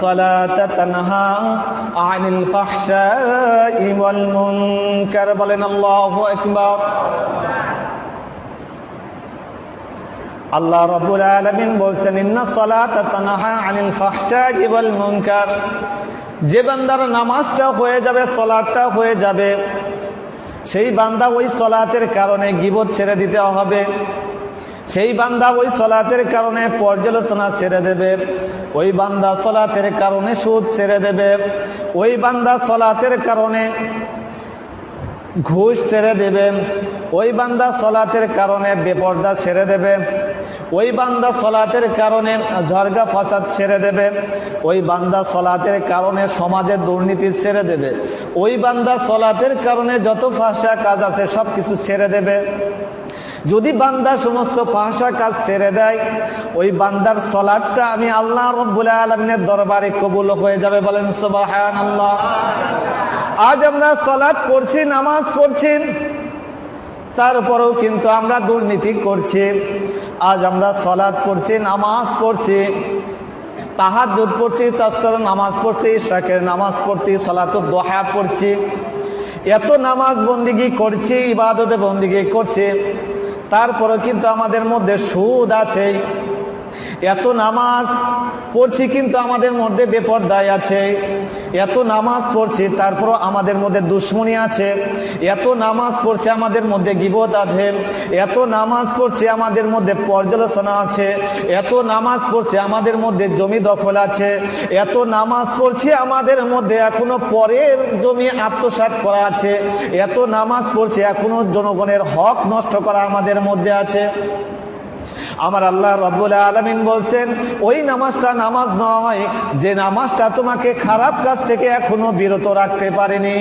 সালাতা তানহা আনিল ফাহশাই ওয়াল মুনকার। বলেন, আল্লাহু আকবার। আল্লাহ রাব্বুল আলামিন বলছেন, ইন্না সালাতা তানহা আনিল ফাহশাই ওয়াল মুনকার। যে বান্দার নামাজটা হয়ে যাবে সলাটটা হয়ে যাবে, সেই বান্দা ওই সলাতের কারণে গিবত ছেড়ে দিতে হবে। সেই বান্দা ওই সলাতের কারণে পর্যালোচনা ছেড়ে দেবে। ওই বান্দা সলাতের কারণে সুদ ছেড়ে দেবে। ওই বান্দা সলাতের কারণে ঘুষ ছেড়ে দেবে। ওই বান্দা সলাতের কারণে বেপর্দা ছেড়ে দেবে। ওই বান্দা সলাতের কারণে ঝরগা ফাসাদ ছেড়ে দেবে। ওই বান্দা সলাতের কারণে সমাজের দুর্নীতি ছেড়ে দেবে। ওই বান্দা সলাতের কারণে যত ফাঁসা কাজ আছে সব কিছু ছেড়ে দেবে। যদি বান্দা সমস্ত ফাঁসা কাজ ছেড়ে দেয়, ওই বান্দার সলাটটা আমি আল্লাহ রব্বুল আলমিনের দরবারে কবুল হয়ে যাবে বলেন সোবাহান আল্লাহ আজ আমরা সলাট পড়ছি, নামাজ পড়ছি, তারপরেও কিন্তু আমরা দুর্নীতি করছি। আজ আমরা সলাদ পড়ছি, নামাজ পড়ছি তাহার দুধ পড়ছি, চাস্তর নামাজ পড়ছি শাকের নামাজ পড়ছি, সলাত দোহা পড়ছি। এত নামাজ বন্দিগি করছি, ইবাদতে বন্দিগি করছি। তারপরে কিন্তু আমাদের মধ্যে সুদ আছে। এত নামাজ পড়ছি কিন্তু আমাদের মধ্যে বেপর্দায় আছে। এত নামাজ পড়ছি, তারপরও আমাদের মধ্যে দুশ্মনী আছে। এত নামাজ পড়ছে, আমাদের মধ্যে গিবত আছে। এত নামাজ পড়ছে, আমাদের মধ্যে পর্যালোচনা আছে। এত নামাজ পড়ছে, আমাদের মধ্যে জমি দখল আছে। এত নামাজ পড়ছে, আমাদের মধ্যে এখনও পরের জমি আত্মসাৎ করা আছে। এত নামাজ পড়ছে, এখনও জনগণের হক নষ্ট করা আমাদের মধ্যে আছে। আমার আল্লাহ রব্বুল আলমিন বলছেন, ওই নামাজটা নামাজ নয়, যে নামাজটা তোমাকে খারাপ কাজ থেকে এখনও বিরত রাখতে পারেনি।